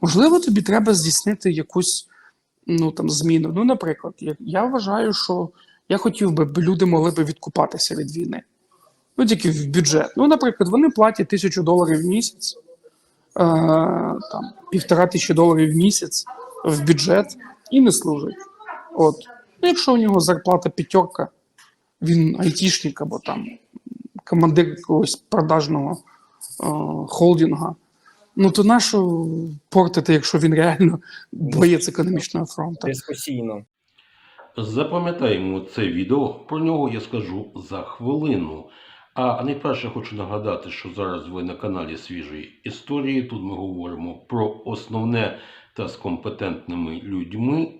Можливо, тобі треба здійснити якусь ну, там, зміну. Ну, наприклад, я, я вважаю, що я хотів би, люди могли б відкупатися від війни. Ну, тільки в бюджет. Ну, наприклад, вони платять тисячу доларів в місяць, е, там, півтора тисячі доларів в місяць в бюджет і не служать. От. Ну, якщо у нього зарплата п'ятерка, він айтішник або там командир якогось продажного е, холдинга, ну то нащо портити, якщо він реально боєць економічного фронту? Дискусійно. Запам'ятаємо це відео, про нього я скажу за хвилину. А найперше хочу нагадати, що зараз ви на каналі Свіжої історії. Тут ми говоримо про основне та з компетентними людьми.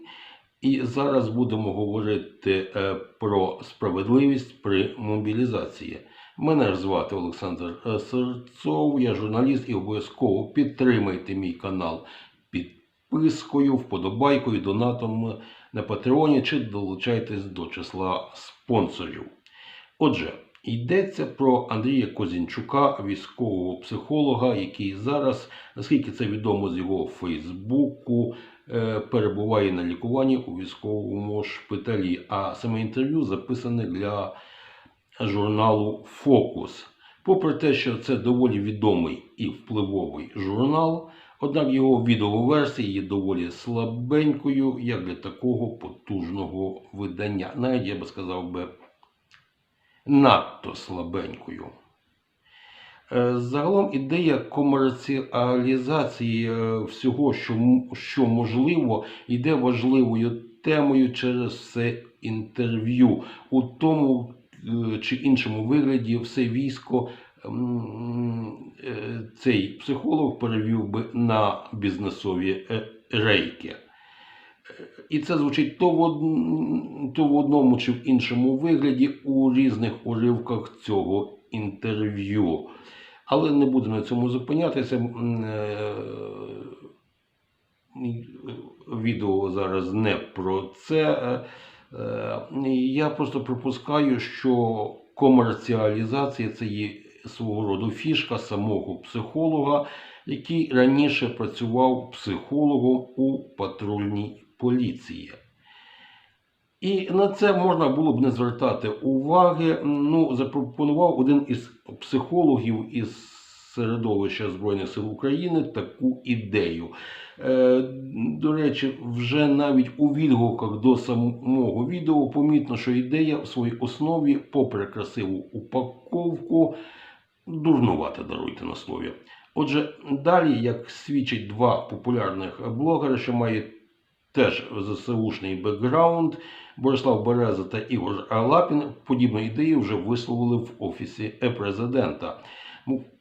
І зараз будемо говорити е, про справедливість при мобілізації. Мене ж звати Олександр е, Серцов, я журналіст і обов'язково підтримайте мій канал підпискою, вподобайкою, донатом на Патреоні чи долучайтесь до числа спонсорів. Отже, йдеться про Андрія Козінчука, військового психолога, який зараз, наскільки це відомо з його Фейсбуку, е, перебуває на лікуванні у військовому шпиталі. А саме інтерв'ю записане для журналу Фокус. Попри те, що це доволі відомий і впливовий журнал, однак його відеоверсія є доволі слабенькою, як для такого потужного видання. Навіть я би сказав би надто слабенькою. Е, Загалом ідея комерціалізації е, всього, що, можливо, йде важливою темою через все інтерв'ю. У тому чи іншому вигляді все військо е, цей психолог перевів би на бізнесові е, рейки. Е, І це звучить то в, то в одному чи в іншому вигляді у різних уривках цього інтерв'ю. Але не буду на цьому зупинятися. Е, е, Відео зараз не про це. Е, Я просто припускаю, що комерціалізація це є свого роду фішка самого психолога, який раніше працював психологом у патрульній поліції. І на це можна було б не звертати уваги. Ну, запропонував один із психологів із середовища Збройних сил України таку ідею. Е, до речі, вже навіть у відгуках до самого відео помітно, що ідея в своїй основі, попри красиву упаковку, дурнувата, даруйте на слові. Отже, далі, як свідчать два популярних блогери, що мають теж ЗСУшний бекграунд, Борислав Береза та Ігор Лапін подібну ідею вже висловили в офісі президента.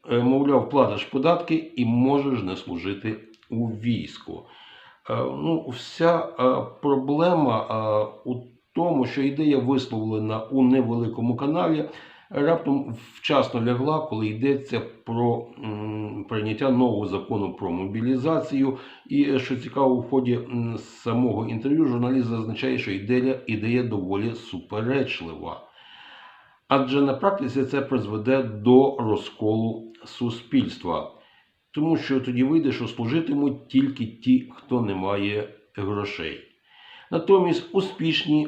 Е, Мовляв, платиш податки і можеш не служити у війську. Е, Ну, вся е, проблема у тому, що ідея висловлена у невеликому каналі, раптом вчасно лягла, коли йдеться про прийняття нового закону про мобілізацію. І що цікаво, в ході самого інтерв'ю журналіст зазначає, що ідея, ідея доволі суперечлива. Адже на практиці це призведе до розколу суспільства. Тому що тоді вийде, що служитимуть тільки ті, хто не має грошей. Натомість успішні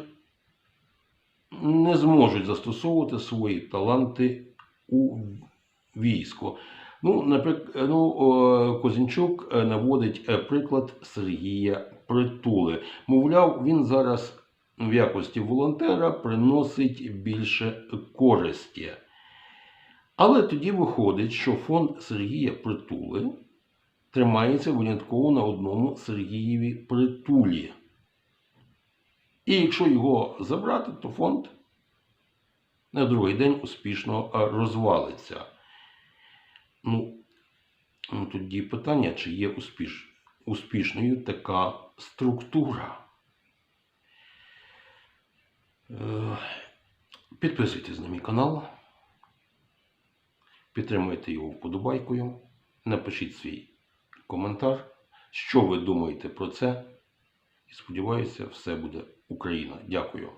не зможуть застосовувати свої таланти у військо. Ну, наприклад, ну, Козінчук е, наводить е, приклад Сергія Притули. Мовляв, він зараз в якості волонтера приносить більше користі. Але тоді виходить, що фонд Сергія Притули тримається винятково на одному Сергієві Притулі. І якщо його забрати, то фонд на другий день успішно розвалиться. Ну, ну, тоді питання, чи є успіш, успішною така структура. Е, Підписуйтесь на мій канал, підтримуйте його вподобайкою, напишіть свій коментар, що ви думаєте про це. І сподіваюся, все буде Україна. Дякую.